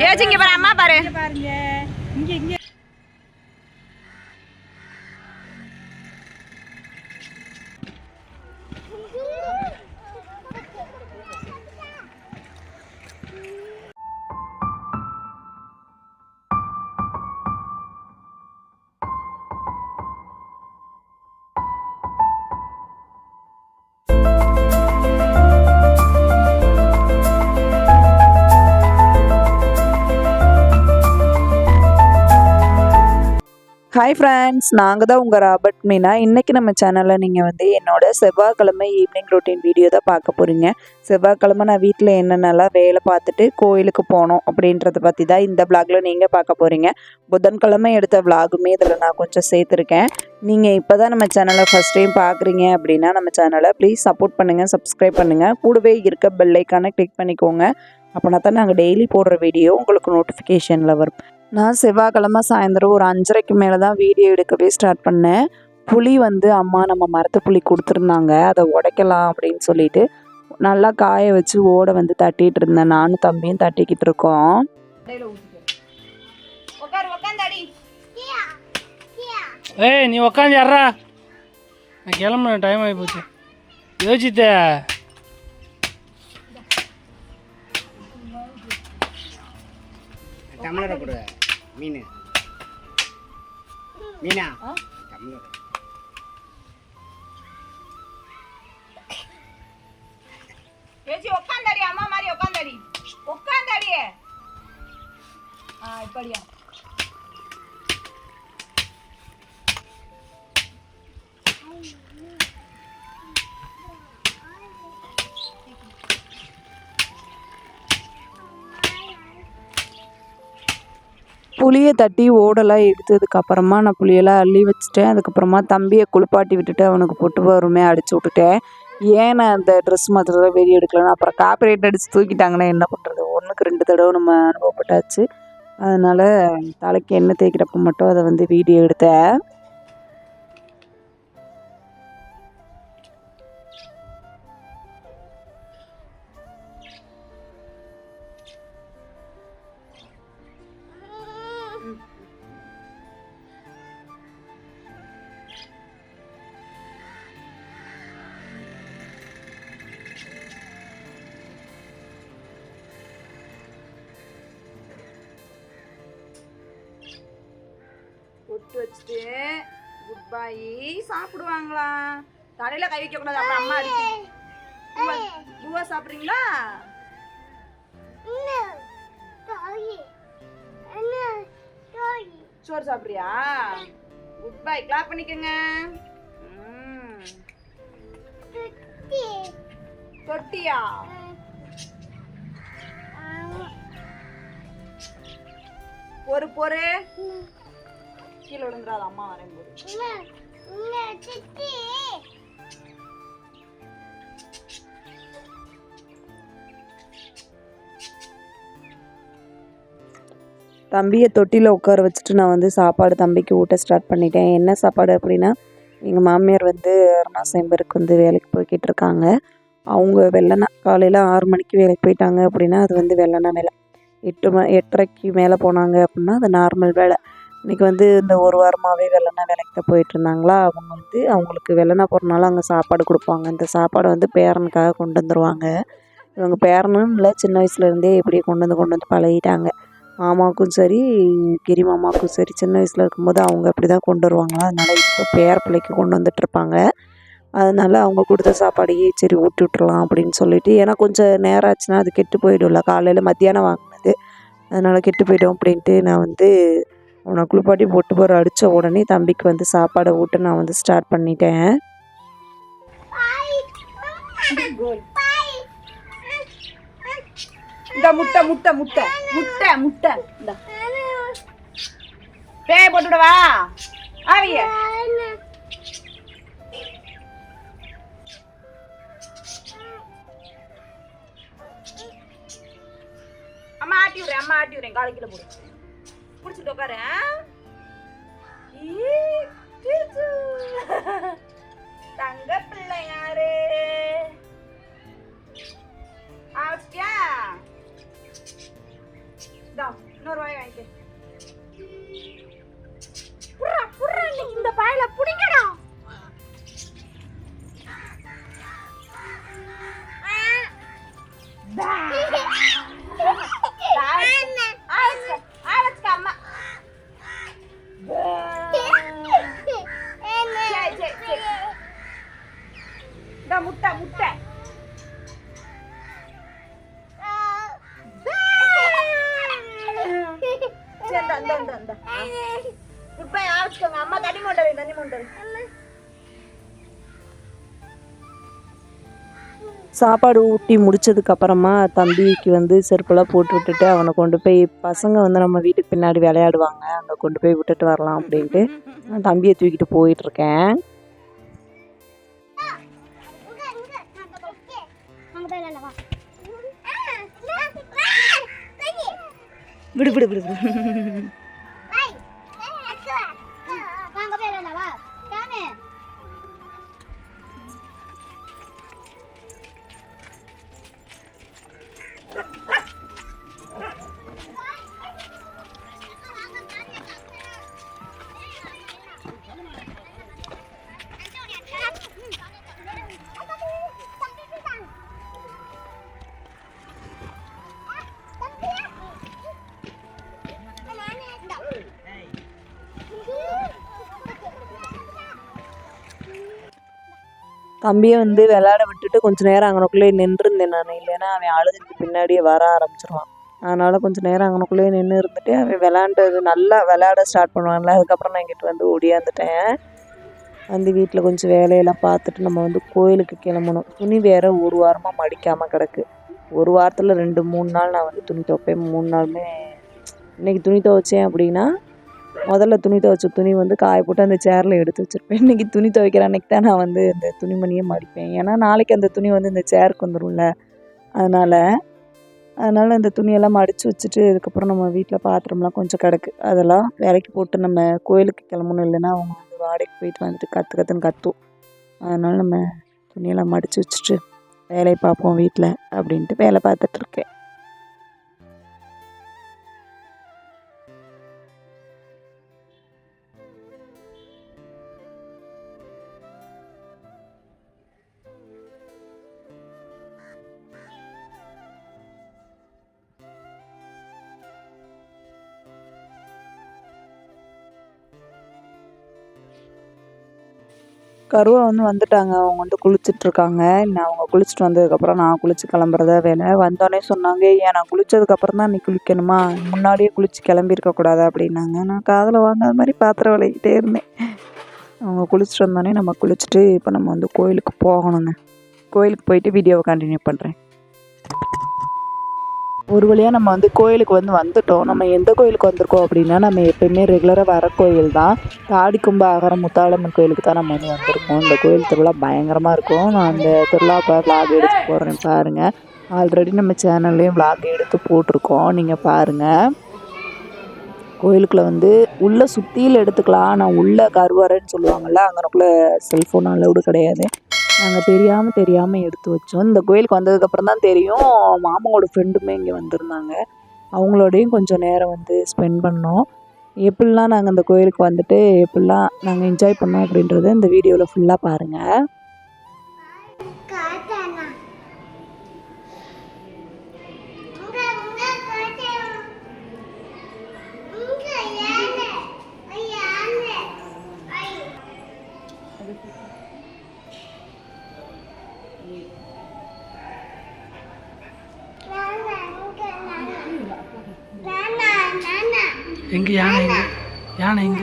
ஏஜிங்க பாரு அம்மா பாரு. பாருங்க. இங்க இங்க. ஹாய் ஃப்ரெண்ட்ஸ் நாங்கள் தான் உங்கள் ராபர்ட் மீனா. இன்றைக்கி நம்ம சேனலில் நீங்கள் வந்து என்னோட செவ்வாய்க்கிழமை ஈவினிங் ரொட்டீன் வீடியோ தான் பார்க்க போகிறீங்க செவ்வாய்க்கிழமை நான் வீட்டில் என்னென்னலாம் வேலை பார்த்துட்டு கோயிலுக்கு போனோம் அப்படின்றத பற்றி தான் இந்த விளாகில் நீங்கள் பார்க்க போகிறீங்க புதன்கிழமை எடுத்த விளாகுமே இதில் நான் கொஞ்சம் சேர்த்துருக்கேன். நீங்கள் இப்போ தான் நம்ம சேனலை ஃபஸ்ட் டைம் பார்க்குறீங்க அப்படின்னா நம்ம சேனலை ப்ளீஸ் சப்போர்ட் பண்ணுங்கள் சப்ஸ்கிரைப் பண்ணுங்கள் கூடவே இருக்க பெல்லைக்கான கிளிக் பண்ணிக்கோங்க. அப்படின்னா தான் நாங்கள் டெய்லி போடுற வீடியோ உங்களுக்கு நோட்டிஃபிகேஷனில் வரும். நான் செவ்வாய்க்கிழமை சாயந்தரம் ஒரு அஞ்சரைக்கு மேலே தான் வீடியோ எடுக்கவே ஸ்டார்ட் பண்ணேன். புளி வந்து அம்மா நம்ம மரத்து புளி கொடுத்துருந்தாங்க. அதை உடைக்கலாம் அப்படின்னு சொல்லிட்டு நல்லா காய வச்சு ஓடை வந்து தட்டிட்டு இருந்தேன். நானும் தம்பியும் தட்டிக்கிட்டு இருக்கோம். ஏய் நீ உக்காந்து யாரா நான் கிளம்புன டைம் ஆகி போச்சு. யோசித்த. டம்ளரை கொடு மீன் மீனா டம்ளர் ஏச்சி உட்காந்தாடி அம்மா மாதிரி உட்காந்தாடி உட்காந்தாடி ஆ இப்படியா புளியை தட்டி ஓடெல்லாம் எடுத்ததுக்கப்புறமா நான் புளியெல்லாம் அள்ளி வச்சுட்டேன். அதுக்கப்புறமா தம்பியை குளிப்பாட்டி விட்டுட்டு அவனுக்கு பொட்டு வறுமையாக அடிச்சு விட்டுட்டேன். ஏன் நான் அந்த ட்ரெஸ் மாத்திரத்தை வெளியே எடுக்கலன்னு அப்புறம் காப்பிரைட் அடித்து தூக்கிட்டாங்கன்னா என்ன பண்ணுறது ஒன்றுக்கு ரெண்டு தடவை நம்ம அனுபவப்பட்டாச்சு. அதனால் தலைக்கு எண்ணெய் தேய்க்கிறப்ப மட்டும் அதை வந்து வீடியோ எடுத்தேன். பொட்டு வச்சுட்டு குட் பை சாப்பிடுவாங்களா? தலையில கை வைக்க கூடாது அப்புறம் அம்மா அடிக்கும். பூவா- சாப்பிடுறீங்களா? சோறு சாப்பிடுறியா? குட் பை கிளாப் பண்ணிக்கோங்க. தொட்டியா. பொறு பொறு. கீழே விழுந்துடாத அம்மா வரும்போது தம்பியை தொட்டியில் உட்கார வச்சுட்டு நான் வந்து சாப்பாடு தம்பிக்கு ஊட்ட ஸ்டார்ட் பண்ணிட்டேன். என்ன சாப்பாடு அப்படின்னா எங்கள் மாமியார் வந்து அருணாசேம்பருக்கு வந்து வேலைக்கு போய்கிட்டு இருக்காங்க. அவங்க வெள்ளனா காலையில் ஆறு மணிக்கு வேலைக்கு போயிட்டாங்க அப்படின்னா அது வந்து வெள்ளனா வேலை. எட்டு ம எட்டரைக்கு மேலே போனாங்க அப்படின்னா அது நார்மல் வேலை. இன்றைக்கி வந்து இந்த ஒரு வாரமாகவே வெள்ளனா வேலைக்கு போயிட்டு இருந்தாங்களா அவங்க வந்து அவங்களுக்கு வெள்ளனா போகிறனால அங்கே சாப்பாடு கொடுப்பாங்க. இந்த சாப்பாடை வந்து பேரனுக்காக கொண்டு வந்துருவாங்க. இவங்க பேரனும் இல்லை சின்ன வயசுலேருந்தே இப்படியே கொண்டு வந்து கொண்டு வந்து பழகிட்டாங்க. மாமாவுக்கும் சரி கிரி மாமாவுக்கும் சரி சின்ன வயசில் இருக்கும்போது அவங்க அப்படி தான் கொண்டு வருவாங்களா? அதனால் இப்போ பேர பிள்ளைக்கு கொண்டு வந்துட்டுருப்பாங்க அதனால அவங்க கொடுத்த சாப்பாடையே சரி ஊட்டி விட்டுறலாம் அப்படின்னு சொல்லிட்டு ஏன்னா கொஞ்சம் நேரம் ஆச்சுன்னா அது கெட்டு போயிடும்ல. காலையில் மத்தியானம் வாங்கினது. அதனால் கெட்டு போயிடும் அப்படின்ட்டு நான் வந்து அவனை குளிப்பாட்டி பொட்டு போகிற அடித்த உடனே தம்பிக்கு வந்து சாப்பாடை ஊட்ட நான் வந்து ஸ்டார்ட் பண்ணிட்டேன். இந்த முட்டை முட்டை முட்டை முட்டை முட்டை. இந்த. பேய போட்டுவிடவா ஆவிய. அம்மா ஆட்டி விடுறேன் அம்மா ஆட்டி விடுறேன். காலைக்கில கீழே போடு. பிடிச்சிட்டு உட்காரு தங்க பிள்ளை யாரு? இன்னொரு இந்தா வாங்கிக்க. சாப்பாடு ஊட்டி முடிச்சதுக்கு அப்புறமா தம்பிக்கு வந்து செருப்பெல்லாம் போட்டு விட்டுட்டு அவனை கொண்டு போய் பசங்க வந்து நம்ம வீட்டுக்கு பின்னாடி விளையாடுவாங்க. அங்கே கொண்டு போய் விட்டுட்டு வரலாம் அப்படின்ட்டு நான் தம்பியை தூக்கிட்டு போயிட்டு இருக்கேன். விடு விடு விடு விடு. தம்பியை வந்து விளையாட விட்டுட்டு கொஞ்ச நேரம் அங்கனக்குள்ளேயே நின்றுருந்தேன் நான். இல்லைன்னா அவன் அழுதுக்கு பின்னாடியே வர ஆரம்பிச்சிருவான். அதனால் கொஞ்சம் நேரம் அங்கனக்குள்ளேயே நின்று இருந்துட்டு அவன் விளாண்டது நல்லா விளையாட ஸ்டார்ட் பண்ணுவான்ல. அதுக்கப்புறம் நான் இங்கிட்டு வந்து ஓடியாந்துட்டேன். வந்து வீட்டில் கொஞ்சம் வேலையெல்லாம் பார்த்துட்டு நம்ம வந்து கோயிலுக்கு கிளம்பணும். துணி வேற ஒரு வாரமாக மடிக்காமல் கிடக்கு. ஒரு வாரத்தில் ரெண்டு மூணு நாள் நான் வந்து துணி துவைப்பேன். மூணு நாளுமே இன்றைக்கி துணி துவைச்சேன் அப்படின்னா முதல்ல துணி துவைச்ச துணி வந்து காய போட்டு அந்த சேரில் எடுத்து வச்சுருப்பேன். இன்றைக்கி துணி துவைக்கிற அன்றைக்கி தான் நான் வந்து இந்த துணிமணியை மடிப்பேன். ஏன்னா நாளைக்கு அந்த துணி வந்து இந்த சேருக்கு வந்துடும்ல அதனால் அதனால் அந்த துணியெல்லாம் மடித்து வச்சுட்டு இதுக்கப்புறம் நம்ம வீட்டில் பாத்திரம்லாம் கொஞ்சம் கிடக்கு. அதெல்லாம் விலைக்கு போட்டு நம்ம கோயிலுக்கு கிளம்பணும் இல்லைன்னா அவங்க வந்து வாடகைக்கு போயிட்டு வந்துட்டு கற்று கற்றுன்னு கத்தும். அதனால் நம்ம துணியெல்லாம் மடித்து வச்சுட்டு வேலையை பார்ப்போம் வீட்டில் அப்படின்ட்டு வேலை பார்த்துட்ருக்கேன் கருவா வந்து வந்துட்டாங்க. அவங்க வந்து குளிச்சுட்டு இருக்காங்க நான் அவங்க குளிச்சுட்டு வந்ததுக்கப்புறம் நான் குளிச்சு கிளம்புறதா வேலை வந்தோடனே சொன்னாங்க ஏன் நான் குளிச்சதுக்கப்புறம் தான் நீ குளிக்கணுமா? முன்னாடியே குளிச்சு கிளம்பியிருக்க கூடாது? அப்படின்னாங்க. நான் காதில் வாங்காத மாதிரி பாத்திரம் விளக்கிட்டே இருந்தேன். அவங்க குளிச்சுட்டு வந்தோடனே நம்ம குளிச்சுட்டு இப்போ நம்ம வந்து கோயிலுக்கு போகணுங்க. கோயிலுக்கு போயிட்டு வீடியோவை கண்டினியூ பண்ணுறேன் ஒரு வழியாக நம்ம வந்து கோயிலுக்கு வந்து வந்துட்டோம். நம்ம எந்த கோயிலுக்கு வந்திருக்கோம் அப்படின்னா நம்ம எப்பயுமே ரெகுலராக வர கோயில் தான். தாடிக்கும்ப அகர முத்தாளம்மன் கோயிலுக்கு தான் நம்ம வந்து வந்திருக்கோம். இந்த கோயில் திருவிழா பயங்கரமாக இருக்கும். நான் அந்த திருவிழாப்பை விளாக் எடுத்து போடுறேன் பாருங்கள் ஆல்ரெடி நம்ம சேனல்லையும் விளாக் எடுத்து போட்டிருக்கோம். நீங்கள் பாருங்கள் கோயிலுக்குள்ளே வந்து உள்ளே சுற்றியில் எடுத்துக்கலாம். ஆனால் உள்ளே கருவறைன்னு சொல்லுவாங்கள்ல அங்கனக்குள்ளே செல்ஃபோன் அலௌடு கிடையாது. நாங்கள் தெரியாமல் தெரியாமல் எடுத்து வச்சோம். இந்த கோயிலுக்கு வந்ததுக்கப்புறம் தான் தெரியும். மாமாவோட ஃப்ரெண்டுமே இங்கே வந்திருந்தாங்க. அவங்களோடையும் கொஞ்சம் நேரம் வந்து ஸ்பெண்ட் பண்ணோம். எப்படிலாம் நாங்கள் இந்த கோயிலுக்கு வந்துட்டு எப்படிலாம் நாங்கள் என்ஜாய் பண்ணோம் அப்படின்றத இந்த வீடியோவில் ஃபுல்லாக பாருங்கள் எங்க யானை யானை எங்க?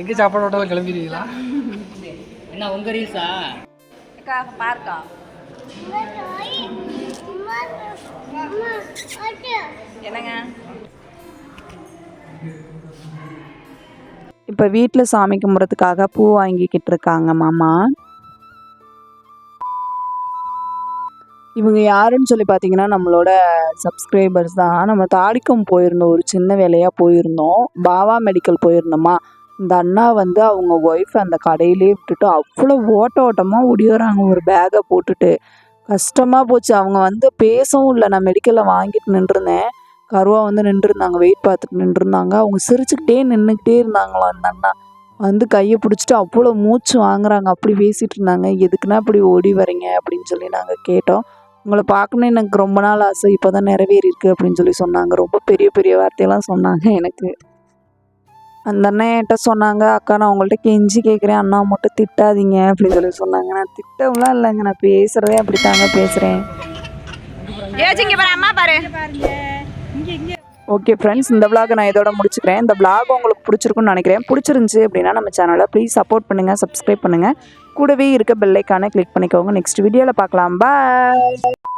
எங்கே சாப்பாடு ஓட்டாலும் கிளம்பிடுவீங்களா? என்ன உங்க ரீல்ஸா பார்க்கா. என்னங்க? இப்போ வீட்டில் சாமி கும்பிட்றதுக்காக பூ வாங்கிக்கிட்டு இருக்காங்க மாமா. இவங்க யாருன்னு சொல்லி பார்த்தீங்கன்னா நம்மளோட சப்ஸ்கிரைபர்ஸ் தான். நம்ம தாடிக்கம் போயிருந்தோம் ஒரு சின்ன வேலையாக போயிருந்தோம். பாவா மெடிக்கல் போயிருந்தோமா? இந்த அண்ணா வந்து அவங்க ஒய்ஃப் அந்த கடையிலே விட்டுட்டு அவ்வளோ ஓட்ட ஓட்டமாக ஒடியோறாங்க ஒரு பேக்கை போட்டுட்டு. கஷ்டமாக போச்சு. அவங்க வந்து பேசவும் இல்லை. நான் மெடிக்கலில் வாங்கிட்டு நின்றுருந்தேன். கருவா வந்து நின்றுருந்தாங்க. வெயிட் பார்த்துட்டு நின்றுருந்தாங்க. அவங்க சிரிச்சுக்கிட்டே நின்றுக்கிட்டே இருந்தாங்களாம் அந்த அண்ணா. வந்து கையை பிடிச்சிட்டு அவ்வளோ மூச்சு வாங்குறாங்க. அப்படி பேசிகிட்டு இருந்தாங்க. எதுக்குன்னா இப்படி ஓடி வரீங்க அப்படின்னு சொல்லி நாங்கள் கேட்டோம். உங்களை பார்க்கணுன்னு எனக்கு ரொம்ப நாள் ஆசை. இப்போ தான் நிறைவேறியிருக்கு அப்படின்னு சொல்லி சொன்னாங்க. ரொம்ப பெரிய பெரிய வார்த்தையெல்லாம் சொன்னாங்க எனக்கு. அந்த அண்ணன் என்கிட்ட சொன்னாங்க அக்கா நான் உங்கள்கிட்ட கெஞ்சி கேட்குறேன். அண்ணா மட்டும் திட்டாதீங்க. அப்படின்னு சொல்லி சொன்னாங்க. நான் திட்டவுலாம் இல்லைங்க. நான் பேசுகிறதே அப்படி தாங்க பேசுகிறேன் ஓகே ஃப்ரெண்ட்ஸ் இந்த vlog நான் இதோட முடிச்சுக்கிறேன். இந்த vlog உங்களுக்கு பிடிச்சிருக்குன்னு நினைக்கிறேன். பிடிச்சிருந்துச்சி அப்படின்னா நம்ம சேனலை ப்ளீஸ் சப்போர்ட் பண்ணுங்கள் சப்ஸ்கிரைப் பண்ணுங்கள் கூடவே இருக்க பெல்லைக்கான கிளிக் பண்ணிக்கோங்க. நெக்ஸ்ட் வீடியோவில் பார்க்கலாம். பாய்